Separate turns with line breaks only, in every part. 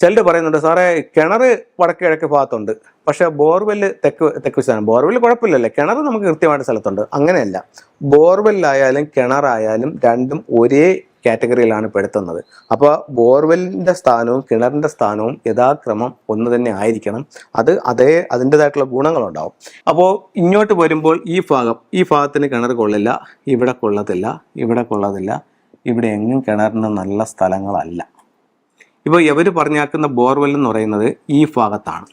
ചിലർ പറയുന്നുണ്ട് സാറേ കിണർ വടക്ക് കിഴക്ക് ഭാഗത്തുണ്ട്. പക്ഷേ ബോർവെൽ തെക്ക് തെക്ക് വശമാണ് ബോർവെൽ കുഴപ്പമില്ലല്ലേ? കിണർ നമുക്ക് കൃത്യമായിട്ട് സ്ഥലത്തുണ്ട്. അങ്ങനെയല്ല. ബോർവെല്ലായാലും കിണറായാലും രണ്ടും ഒരേ കാറ്റഗറിയിലാണ് പെടുത്തുന്നത് അപ്പോൾ ബോർവെല്ലിന്റെ സ്ഥാനവും കിണറിന്റെ സ്ഥാനവും യഥാക്രമം ഒന്ന് തന്നെ ആയിരിക്കണം. അത് അതേ അതിന്റെതായിട്ടുള്ള ഗുണങ്ങളുണ്ടാവും. അപ്പോൾ ഇങ്ങോട്ട് വരുമ്പോൾ ഈ ഭാഗം ഈ ഭാഗത്തിന് കിണർ കൊള്ളില്ല ഇവിടെ കൊള്ളത്തില്ല ഇവിടെ കൊള്ളത്തില്ല. ഇവിടെ എങ്ങും കിണറിന് നല്ല സ്ഥലങ്ങളല്ല. ഇപ്പോൾ ഇവർ പറഞ്ഞാക്കുന്ന ബോർവെൽ എന്ന് പറയുന്നത് ഈ ഭാഗത്താണ്.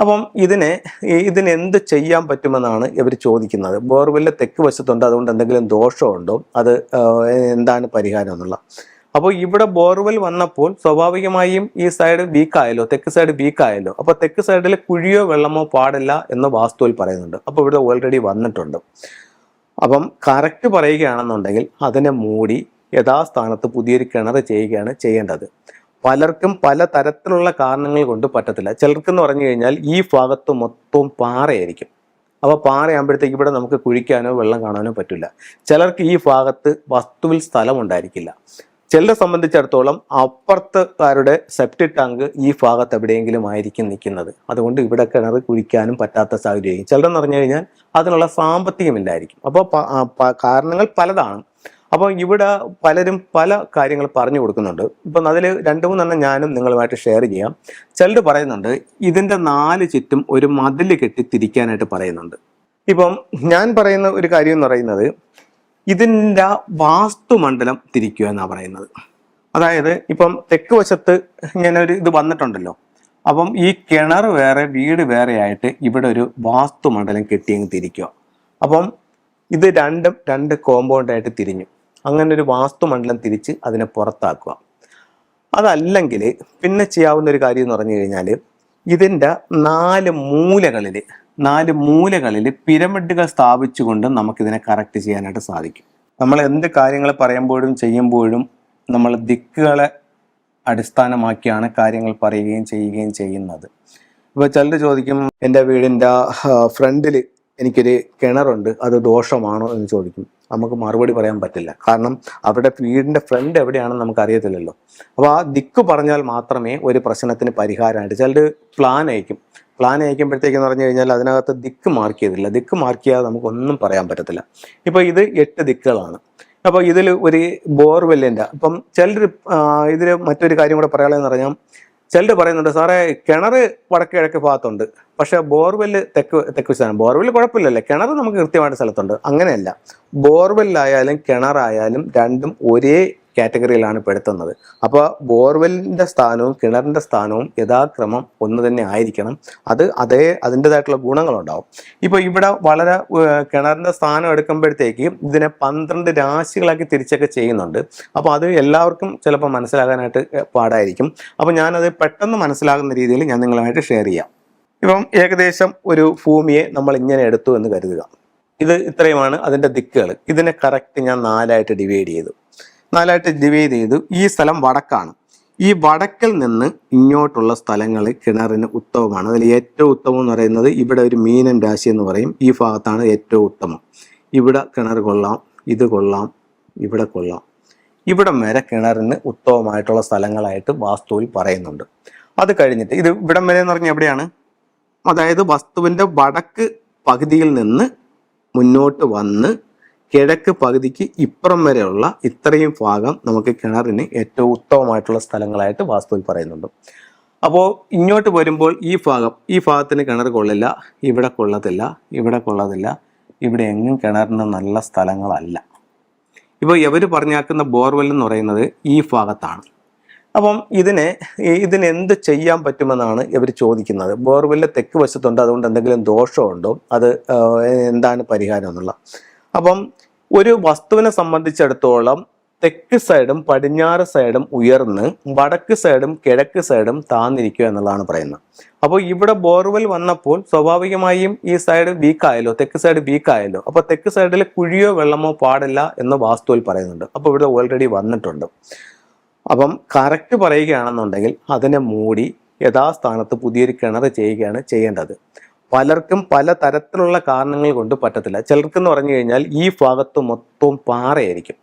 അപ്പം ഇതിനെ ഈ- ഇതിന് എന്ത് ചെയ്യാൻ പറ്റുമെന്നാണ് ഇവർ ചോദിക്കുന്നത്. ബോർവെല്ല് തെക്ക് വശത്തുണ്ട് അതുകൊണ്ട് എന്തെങ്കിലും ദോഷമുണ്ടോ അത് എന്താണ് പരിഹാരം എന്നുള്ള. അപ്പോൾ ഇവിടെ ബോർവെൽ വന്നപ്പോൾ സ്വാഭാവികമായും ഈ സൈഡ് വീക്കായല്ലോ തെക്ക് സൈഡ് വീക്കായല്ലോ. അപ്പോൾ തെക്ക് സൈഡിൽ കുഴിയോ വെള്ളമോ പാടില്ല എന്ന് വാസ്തുവിൽ പറയുന്നുണ്ട്. അപ്പോൾ ഇവിടെ ഓൾറെഡി വന്നിട്ടുണ്ട്. അപ്പം കറക്റ്റ് പറയുകയാണെന്നുണ്ടെങ്കിൽ അതിനെ മൂടി യഥാസ്ഥാനത്ത് പുതിയൊരു കിണർ ചെയ്യുകയാണ് ചെയ്യേണ്ടത്. പലർക്കും പല തരത്തിലുള്ള കാരണങ്ങൾ കൊണ്ട് പറ്റത്തില്ല. ചിലർക്കെന്ന് പറഞ്ഞു കഴിഞ്ഞാൽ ഈ ഭാഗത്ത് മൊത്തവും പാറയായിരിക്കും. അപ്പോൾ പാറയാകുമ്പോഴത്തേക്ക് ഇവിടെ നമുക്ക് കുഴിക്കാനോ വെള്ളം കാണാനോ പറ്റില്ല. ചിലർക്ക് ഈ ഭാഗത്ത് വസ്തുവിൽ സ്ഥലം ഉണ്ടായിരിക്കില്ല ചിലരെ സംബന്ധിച്ചിടത്തോളം അപ്പുറത്തുകാരുടെ സെപ്റ്റി ടാങ്ക് ഈ ഭാഗത്ത് എവിടെയെങ്കിലും ആയിരിക്കും നിൽക്കുന്നത്. അതുകൊണ്ട് ഇവിടെ കിണർ കുഴിക്കാനും പറ്റാത്ത സാഹചര്യം ചിലരെന്ന് പറഞ്ഞു കഴിഞ്ഞാൽ അതിനുള്ള സാമ്പത്തികമില്ലായിരിക്കും അപ്പോൾ കാരണങ്ങൾ പലതാണ്. അപ്പോൾ ഇവിടെ പലരും പല കാര്യങ്ങൾ പറഞ്ഞു കൊടുക്കുന്നുണ്ട്. ഇപ്പം അതിൽ രണ്ട് മൂന്നെണ്ണം ഞാനും നിങ്ങളുമായിട്ട് ഷെയർ ചെയ്യാം. ചിലർ പറയുന്നുണ്ട് ഇതിന്റെ നാല് ചുറ്റും ഒരു മതിൽ കെട്ടി തിരിക്കാനായിട്ട് പറയുന്നുണ്ട്. ഇപ്പം ഞാൻ പറയുന്ന ഒരു കാര്യം എന്ന് പറയുന്നത് ഇതിന്റെ വാസ്തുമണ്ഡലം തിരിക്കുക എന്നാണ് പറയുന്നത്. അതായത് ഇപ്പം തെക്ക് വശത്ത് ഇങ്ങനെ ഒരു ഇത് വന്നിട്ടുണ്ടല്ലോ. അപ്പം ഈ കിണർ വേറെ വീട് വേറെ ആയിട്ട് ഇവിടെ ഒരു വാസ്തുമണ്ഡലം കെട്ടിയങ്ങ് തിരിക്കുക. അപ്പം ഇത് രണ്ടും രണ്ട് കോമ്പൗണ്ടായിട്ട് തിരിഞ്ഞു. അങ്ങനെ ഒരു വാസ്തുമണ്ഡലം തിരിച്ച് അതിനെ പുറത്താക്കുക. അതല്ലെങ്കിൽ പിന്നെ ചെയ്യാവുന്ന ഒരു കാര്യം എന്ന് പറഞ്ഞു കഴിഞ്ഞാൽ ഇതിന്റെ നാല് മൂലകളിൽ നാല് മൂലകളിൽ പിരമിഡുകൾ സ്ഥാപിച്ചുകൊണ്ട് നമുക്കിതിനെ കറക്റ്റ് ചെയ്യാനായിട്ട് സാധിക്കും. നമ്മൾ എന്ത് കാര്യങ്ങൾ പറയുമ്പോഴും ചെയ്യുമ്പോഴും നമ്മൾ ദിക്കുകളെ അടിസ്ഥാനമാക്കിയാണ് കാര്യങ്ങൾ പറയുകയും ചെയ്യുകയും ചെയ്യുന്നത്. ഇപ്പോൾ ചിലർ ചോദിക്കും എന്റെ വീടിന്റെ ഫ്രണ്ടിൽ എനിക്കൊരു കിണറുണ്ട് അത് ദോഷമാണോ? എന്ന് ചോദിക്കും. നമുക്ക് മറുപടി പറയാൻ പറ്റില്ല. കാരണം അവരുടെ വീടിന്റെ ഫ്രണ്ട് എവിടെയാണെന്ന് നമുക്ക് അറിയത്തില്ലല്ലോ അപ്പോൾ ആ ദിക്ക് പറഞ്ഞാൽ മാത്രമേ ഒരു പ്രശ്നത്തിന് പരിഹാരമായിട്ട് ചിലർ പ്ലാൻ അയക്കും. പ്ലാൻ അയക്കുമ്പോഴത്തേക്കെന്ന് പറഞ്ഞു കഴിഞ്ഞാൽ അതിനകത്ത് ദിക്ക് മാർക്ക് ചെയ്തില്ല ദിക്ക് മാർക്ക് ചെയ്യാതെ നമുക്കൊന്നും പറയാൻ പറ്റത്തില്ല. ഇപ്പോൾ ഇത് എട്ട് ദിക്കുകളാണ്. അപ്പോൾ ഇതിൽ ഒരു ബോർവെല്ലിന്റെ അപ്പം ചിലർ ഇതിൽ മറ്റൊരു കാര്യം കൂടെ പറയാനുള്ളതെന്ന് പറഞ്ഞാൽ ചിലർ പറയുന്നുണ്ട് സാറേ കിണർ വടക്ക് കിഴക്ക് ഭാഗത്തുണ്ട്. പക്ഷേ ബോർവെല്ല് തെക്ക് തെക്ക് വിശ്വാസം ബോർവെല്ല് കുഴപ്പമില്ലല്ലേ? കിണർ നമുക്ക് കൃത്യമായിട്ട് സ്ഥലത്തുണ്ട്. അങ്ങനെയല്ല. ബോർവെല്ലായാലും കിണറായാലും രണ്ടും ഒരേ കാറ്റഗറിയിലാണ് പെടുത്തുന്നത്. അപ്പോൾ ബോർവെല്ലിന്റെ സ്ഥാനവും കിണറിന്റെ സ്ഥാനവും യഥാക്രമം ഒന്ന് തന്നെ ആയിരിക്കണം. അത് അതേ അതിന്റെതായിട്ടുള്ള ഗുണങ്ങളുണ്ടാവും. ഇപ്പോൾ ഇവിടെ വളരെ കിണറിന്റെ സ്ഥാനം എടുക്കുമ്പോഴത്തേക്ക് ഇതിനെ പന്ത്രണ്ട് രാശികളാക്കി തിരിച്ചൊക്കെ ചെയ്യുന്നുണ്ട്. അപ്പോൾ അത് എല്ലാവർക്കും ചിലപ്പോൾ മനസ്സിലാകാനായിട്ട് പാടായിരിക്കും. അപ്പോൾ ഞാനത് പെട്ടെന്ന് മനസ്സിലാകുന്ന രീതിയിൽ ഞാൻ നിങ്ങളുമായിട്ട് ഷെയർ ചെയ്യാം. ഇപ്പം ഏകദേശം ഒരു ഭൂമിയെ നമ്മൾ ഇങ്ങനെ എടുത്തു എന്ന് കരുതുക. ഇത് ഇത്രയുമാണ് അതിന്റെ ദിക്കുകൾ. ഇതിനെ കറക്റ്റ് ഞാൻ നാലായിട്ട് ഡിവൈഡ് ചെയ്തു. നാലായിട്ട് ഡിവൈഡ് ചെയ്തു. ഈ സ്ഥലം വടക്കാണ്. ഈ വടക്കിൽ നിന്ന് ഇങ്ങോട്ടുള്ള സ്ഥലങ്ങൾ കിണറിന് ഉത്തമമാണ്. അതിൽ ഏറ്റവും ഉത്തമം എന്ന് പറയുന്നത് ഇവിടെ ഒരു മീനൻ രാശി എന്ന് പറയും. ഈ ഭാഗത്താണ് ഏറ്റവും ഉത്തമം. ഇവിടെ കിണർ കൊള്ളാം ഇത് കൊള്ളാം ഇവിടെ കൊള്ളാം. ഇവിടെ വരെ കിണറിന് ഉത്തമമായിട്ടുള്ള സ്ഥലങ്ങളായിട്ട് വാസ്തുവിൽ പറയുന്നുണ്ട്. അത് കഴിഞ്ഞിട്ട് ഇത് ഇവിടം വരെ എന്ന് പറഞ്ഞാൽ എവിടെയാണ്? അതായത് വസ്തുവിന്റെ വടക്ക് പകുതിയിൽ നിന്ന് മുന്നോട്ട് വന്ന് കിഴക്ക് പകുതിക്ക് ഇപ്പുറം വരെയുള്ള ഇത്രയും ഭാഗം നമുക്ക് കിണറിന് ഏറ്റവും ഉത്തമമായിട്ടുള്ള സ്ഥലങ്ങളായിട്ട് വാസ്തുവിൽ പറയുന്നുണ്ട്. അപ്പോൾ ഇങ്ങോട്ട് വരുമ്പോൾ ഈ ഭാഗം ഈ ഭാഗത്തിന് കിണർ കൊള്ളില്ല ഇവിടെ കൊള്ളത്തില്ല ഇവിടെ കൊള്ളത്തില്ല ഇവിടെ എങ്ങും കിണറിന് നല്ല സ്ഥലങ്ങളല്ല. ഇപ്പോൾ ഇവർ പറഞ്ഞാക്കുന്ന ബോർവെൽ എന്ന് പറയുന്നത് ഈ ഭാഗത്താണ്. അപ്പം ഇതിനെ ഇതിന് എന്ത് ചെയ്യാൻ പറ്റുമെന്നാണ് ഇവർ ചോദിക്കുന്നത്. ബോർവെല്ല് തെക്ക് വശത്തുണ്ട് അതുകൊണ്ട് എന്തെങ്കിലും ദോഷമുണ്ടോ? അത് എന്താണ് പരിഹാരം എന്നുള്ള അപ്പം ഒരു വസ്തുവിനെ സംബന്ധിച്ചിടത്തോളം തെക്ക് സൈഡും പടിഞ്ഞാറ് സൈഡും ഉയർന്ന് വടക്ക് സൈഡും കിഴക്ക് സൈഡും താന്നിരിക്കുക എന്നുള്ളതാണ് പറയുന്നത്. അപ്പോൾ ഇവിടെ ബോർവെൽ വന്നപ്പോൾ സ്വാഭാവികമായും ഈ സൈഡ് വീക്കായല്ലോ തെക്ക് സൈഡ് വീക്കായല്ലോ അപ്പോൾ തെക്ക് സൈഡിൽ കുഴിയോ വെള്ളമോ പാടില്ല എന്ന് വാസ്തുവിൽ പറയുന്നുണ്ട്. അപ്പോൾ ഇവിടെ ഓൾറെഡി വന്നിട്ടുണ്ട്. അപ്പം കറക്റ്റ് പറയുകയാണെന്നുണ്ടെങ്കിൽ അതിനെ മൂടി യഥാസ്ഥാനത്ത് പുതിയൊരു കിണർ ചെയ്യുകയാണ് ചെയ്യേണ്ടത്. പലർക്കും പല തരത്തിലുള്ള കാരണങ്ങൾ കൊണ്ട് പറ്റത്തില്ല. ചിലർക്കെന്ന് പറഞ്ഞു കഴിഞ്ഞാൽ ഈ ഭാഗത്ത് മൊത്തവും പാറയായിരിക്കും.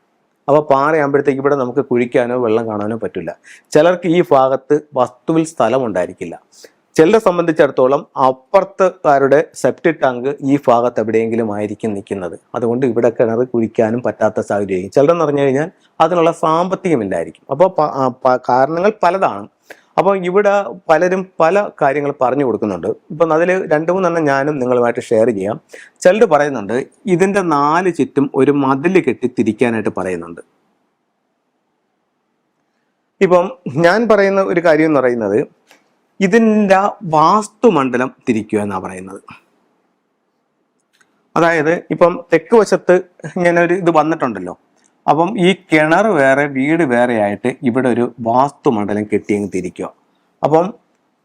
അപ്പോൾ പാറയാകുമ്പോഴത്തേക്ക് ഇവിടെ നമുക്ക് കുഴിക്കാനോ വെള്ളം കാണാനോ പറ്റില്ല. ചിലർക്ക് ഈ ഭാഗത്ത് വസ്തുവിൽ സ്ഥലം ഉണ്ടായിരിക്കില്ല ചിലരെ സംബന്ധിച്ചിടത്തോളം അപ്പുറത്തുകാരുടെ സെപ്റ്റി ടാങ്ക് ഈ ഭാഗത്ത് എവിടെയെങ്കിലും ആയിരിക്കും നിൽക്കുന്നത്. അതുകൊണ്ട് ഇവിടെ കിണർ കുഴിക്കാനും പറ്റാത്ത സാഹചര്യം. ചിലരെന്ന് പറഞ്ഞു കഴിഞ്ഞാൽ അതിനുള്ള സാമ്പത്തികമില്ലായിരിക്കും. അപ്പോൾ കാരണങ്ങൾ പലതാണ്. അപ്പോൾ ഇവിടെ പലരും പല കാര്യങ്ങൾ പറഞ്ഞു കൊടുക്കുന്നുണ്ട്. ഇപ്പം അതിൽ രണ്ട് മൂന്നെണ്ണം ഞാനും നിങ്ങളുമായിട്ട് ഷെയർ ചെയ്യാം. ചിലർ പറയുന്നുണ്ട് ഇതിന്റെ നാല് ചുറ്റും ഒരു മതിൽ കെട്ടി തിരിക്കാനായിട്ട് പറയുന്നുണ്ട്. ഇപ്പം ഞാൻ പറയുന്ന ഒരു കാര്യം എന്ന് പറയുന്നത് ഇതിന്റെ വാസ്തുമണ്ഡലം തിരിക്കുക എന്നാണ് പറയുന്നത്. അതായത് ഇപ്പം തെക്ക് വശത്ത് ഇങ്ങനെ ഒരു ഇത് വന്നിട്ടുണ്ടല്ലോ. അപ്പം ഈ കിണർ വേറെ വീട് വേറെ ആയിട്ട് ഇവിടെ ഒരു വാസ്തുമണ്ഡലം കെട്ടിയങ്ങ് തിരിക്കുക. അപ്പം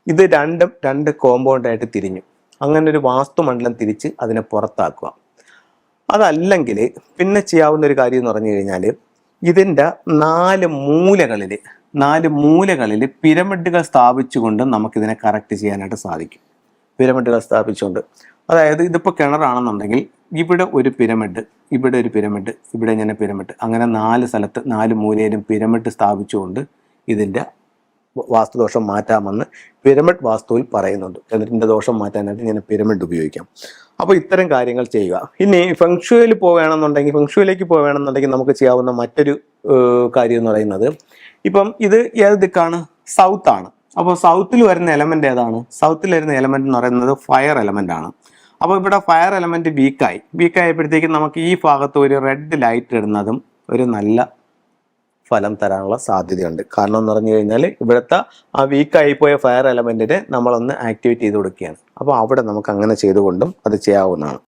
ഇത് രണ്ടും രണ്ട് കോമ്പൗണ്ടായിട്ട് തിരിഞ്ഞു. അങ്ങനെ ഒരു വാസ്തുമണ്ഡലം തിരിച്ച് അതിനെ പുറത്താക്കുക. അതല്ലെങ്കിൽ പിന്നെ ചെയ്യാവുന്ന ഒരു കാര്യം എന്ന് പറഞ്ഞു കഴിഞ്ഞാൽ ഇതിന്റെ നാല് മൂലകളിൽ നാല് മൂലകളിൽ പിരമിഡുകൾ സ്ഥാപിച്ചുകൊണ്ട് നമുക്കിതിനെ കറക്റ്റ് ചെയ്യാനായിട്ട് സാധിക്കും. പിരമിഡുകൾ സ്ഥാപിച്ചുകൊണ്ട്. അതായത് ഇതിപ്പോൾ കിണറാണെന്നുണ്ടെങ്കിൽ ഇവിടെ ഒരു പിരമിഡ് ഇവിടെ ഒരു പിരമിഡ് ഇവിടെ ഇങ്ങനെ പിരമിഡ്. അങ്ങനെ നാല് സ്ഥലത്ത് നാല് മൂലയിലും പിരമിഡ് സ്ഥാപിച്ചുകൊണ്ട് ഇതിന്റെ വാസ്തുദോഷം മാറ്റാമെന്ന് പിരമിഡ് വാസ്തുവിൽ പറയുന്നുണ്ട്. ചന്ദ്രന്റെ ദോഷം മാറ്റാനായിട്ട് ഇങ്ങനെ പിരമിഡ് ഉപയോഗിക്കാം. അപ്പോൾ ഇത്തരം കാര്യങ്ങൾ ചെയ്യുക. ഇനി ഫെങ്ഷുവിൽ പോവുകയാണെന്നുണ്ടെങ്കിൽ ഫെങ്ഷുവിലേക്ക് പോവുകയാണെന്നുണ്ടെങ്കിൽ നമുക്ക് ചെയ്യാവുന്ന മറ്റൊരു കാര്യം എന്ന് പറയുന്നത് ഇപ്പം ഇത് ഏത് ദിക്കാണ്? സൗത്താണ് അപ്പോൾ സൗത്തിൽ വരുന്ന എലമെന്റ് ഏതാണ്? സൗത്തിൽ വരുന്ന എലമെന്റ് എന്ന് പറയുന്നത് ഫയർ എലമെന്റ് ആണ്. അപ്പോൾ ഇവിടെ ഫയർ എലമെന്റ് വീക്കായി വീക്കായപ്പോഴത്തേക്കും നമുക്ക് ഈ ഭാഗത്ത് ഒരു റെഡ് ലൈറ്റ് ഇടുന്നതും ഒരു നല്ല ഫലം തരാനുള്ള സാധ്യതയുണ്ട്. കാരണം എന്ന് പറഞ്ഞു കഴിഞ്ഞാൽ ഇവിടുത്തെ ആ വീക്കായി പോയ ഫയർ എലമെന്റിനെ നമ്മളൊന്ന് ആക്ടിവേറ്റ് ചെയ്ത് കൊടുക്കുകയാണ്. അപ്പോൾ അവിടെ നമുക്ക് അങ്ങനെ ചെയ്തുകൊണ്ടും അത് ചെയ്യാവുന്നതാണ്.